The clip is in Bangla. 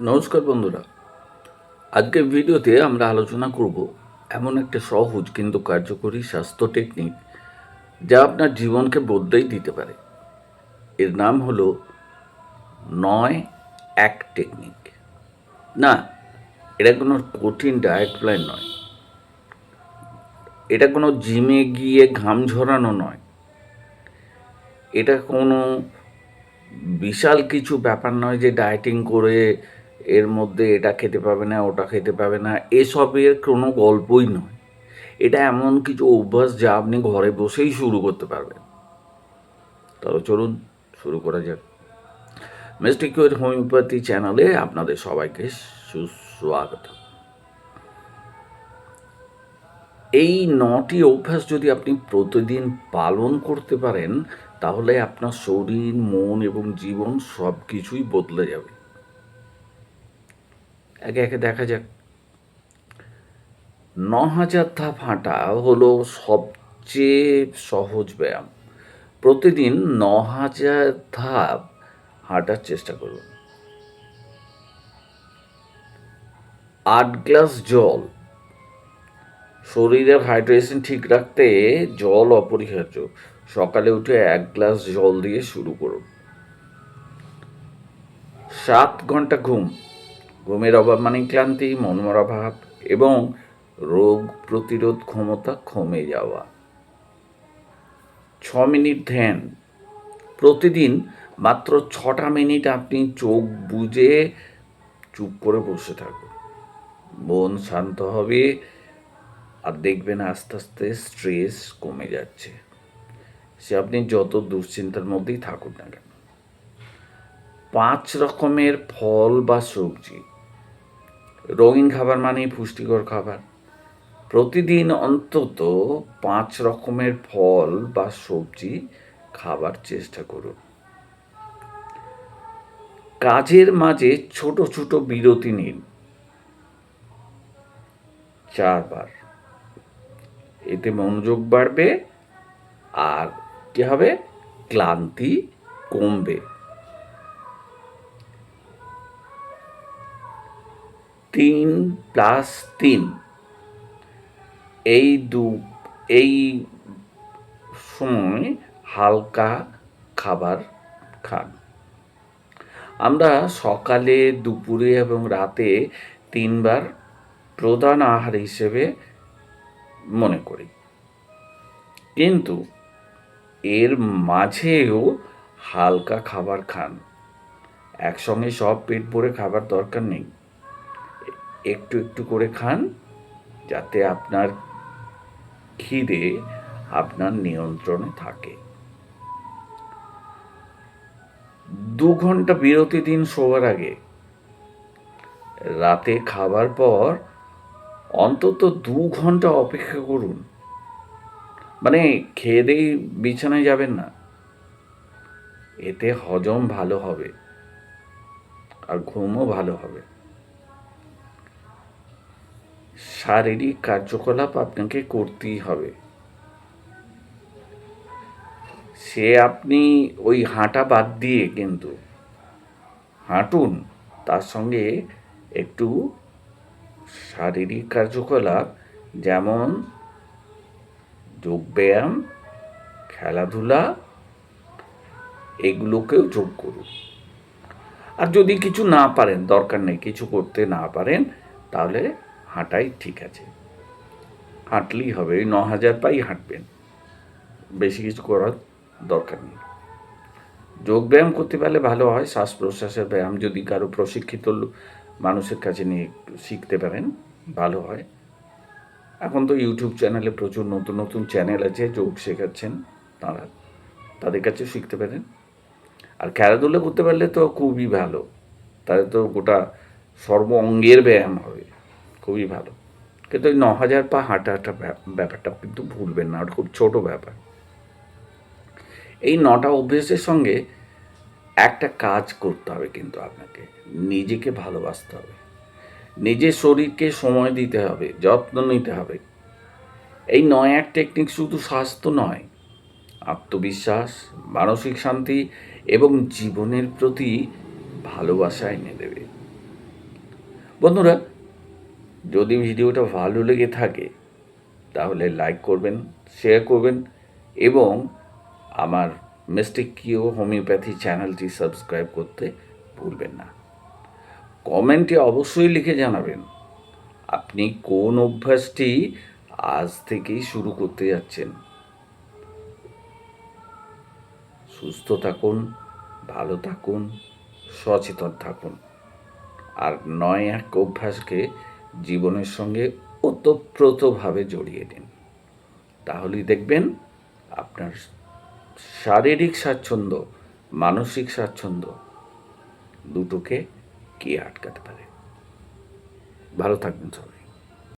নমস্কার বন্ধুরা। আজকের ভিডিওতে আমরা আলোচনা করব এমন একটা সহজ কিন্তু কার্যকরী স্বাস্থ্য টেকনিক যা আপনার জীবনকে বদলেই দিতে পারে। এর নাম হলো নয় এক টেকনিক না, এটা কোনো কঠিন ডায়েট প্ল্যান নয়। এটা কোনো জিমে গিয়ে ঘাম ঝরানো নয়। এটা কোনো বিশাল কিছু ব্যাপার নয় যে ডায়েটিং করে এর মধ্যে এটা খেতে পাবে না, ওটা খেতে পাবে না, এসবের কোনো গল্পই নয়। এটা এমন কিছু অভ্যাস যা আপনি ঘরে বসেই শুরু করতে পারবেন। তবে চলুন, শুরু করা যাক। মিস্টিকিউর হোমিওপ্যাথি চ্যানেলে আপনাদের সবাইকে সুস্বাগত। এই নটি অভ্যাস যদি আপনি প্রতিদিন পালন করতে পারেন, তাহলে আপনার শরীর, মন এবং জীবন সব কিছুই বদলে যাবে। একে একে দেখা যাক। ন হাজার ধাপ হাঁটা হলো সবচেয়ে সহজ ব্যায়াম। প্রতিদিন ন হাজার ধাপ হাঁটার চেষ্টা করুন। আট গ্লাস জল। শরীরের হাইড্রেশন ঠিক রাখতে জল অপরিহার্য। সকালে উঠে এক গ্লাস জল দিয়ে শুরু করুন। সাত ঘণ্টা ঘুম। ঘুমের অভাব মানে ক্লান্তি, মনমরা ভাব এবং রোগ প্রতিরোধ ক্ষমতা কমে যাওয়া। ছ মিনিট ধ্যান। প্রতিদিন মাত্র ছটা মিনিট আপনি চোখ বুজে চুপ করে বসে থাকুন। মন শান্ত হবে আর দেখবেন আস্তে আস্তে স্ট্রেস কমে যাচ্ছে। সে আপনি যত দুশ্চিন্তার মধ্যেই থাকুন না কেন। পাঁচ রকমের ফল বা সবজি রঙিন খাবার মানেই পুষ্টিকর খাবার। প্রতিদিন অন্তত পাঁচ রকমের ফল বা সবজি খাবার চেষ্টা করুন। কাজের মাঝে ছোট ছোট বিরতি নিন। চারবার। এতে মনোযোগ বাড়বে আর কি হবে? ক্লান্তি কমবে। তিন প্লাস তিন। এই দু, এই সময় হালকা খাবার খান। আমরা সকালে, দুপুরে এবং রাতে তিনবার প্রধান আহার হিসেবে মনে করি। কিন্তু এর মাঝেও হালকা খাবার খান। একসঙ্গে সব পেট ভরে খাবার দরকার নেই। একটু একটু করে খান যাতে আপনার খিদে আপনার নিয়ন্ত্রণে থাকে। দু ঘণ্টা বিরতি দিন শোয়ার আগে। রাতে খাবার পর অন্তত দু ঘণ্টা অপেক্ষা করুন। মানে খেয়ে দিয়ে বিছানায় যাবেন না। এতে হজম ভালো হবে আর ঘুমও ভালো হবে। শারীরিক কার্যকলাপ আপনাকে করতেই হবে। সে আপনি ওই হাঁটা বাদ দিয়ে কিন্তু হাঁটুন, তার সঙ্গে একটু শারীরিক কার্যকলাপ যেমন যোগব্যায়াম, খেলাধুলা, এগুলোকেও যোগ করুন। আর যদি কিছু না পারেন, দরকার নেই, কিছু করতে না পারেন, তাহলে হাঁটাই ঠিক আছে। হাঁটলেই হবে, ওই ন হাজার পাই হাঁটবেন। বেশি কিছু করার দরকার নেই। যোগব্যায়াম করতে পারলে ভালো হয়, শ্বাস প্রশ্বাসের ব্যায়াম যদি কারও প্রশিক্ষিত মানুষের কাছে নিয়ে শিখতে পারেন, ভালো হয়। এখন তো ইউটিউব চ্যানেলে প্রচুর নতুন নতুন চ্যানেল আছে, যোগ শেখাচ্ছেন তারা। তাদের কাছে শিখতে পারেন। আর খেলাধুলা করতে পারলে তো খুবই ভালো। তাহলে তো গোটা সর্ব অঙ্গের ব্যায়াম হবে। খুবই ভালো। কিন্তু ওই ন হাজার পা হাঁটা হাঁটা ব্যাপারটা কিন্তু ভুলবেন না, ওটা খুব ছোটো ব্যাপার। এই নটা অভ্যেসের সঙ্গে একটা কাজ করতে হবে কিন্তু আপনাকে, নিজেকে ভালোবাসতে হবে। নিজের শরীরকে সময় দিতে হবে, যত্ন নিতে হবে। এই নয় এক টেকনিক শুধু স্বাস্থ্য নয়, আত্মবিশ্বাস, মানসিক শান্তি এবং জীবনের প্রতি ভালোবাসা এনে দেবে। বন্ধুরা যদি ভিডিওটা ভালো লেগে থাকে, তাহলে লাইক করবেন শেয়ার করবেন এবং আমার মিস্টিক কিও হোমিওপ্যাথি চ্যানেলটি সাবস্ক্রাইব করতে ভুলবেন না। কমেন্টে অবশ্যই লিখে জানাবেন, আপনি কোন অভ্যাসটি আজ থেকেই শুরু করতে যাচ্ছেন? সুস্থ থাকুন, ভালো থাকুন, সচেতন থাকুন। আর নয় এক অভ্যাসকে জীবনের সঙ্গে ওতপ্রোতভাবে জড়িয়ে দিন। তাহলেই দেখবেন আপনার শারীরিক স্বাচ্ছন্দ্য, মানসিক স্বাচ্ছন্দ্য দুটোকে কে আটকাতে পারে। ভালো থাকবেন সবাই।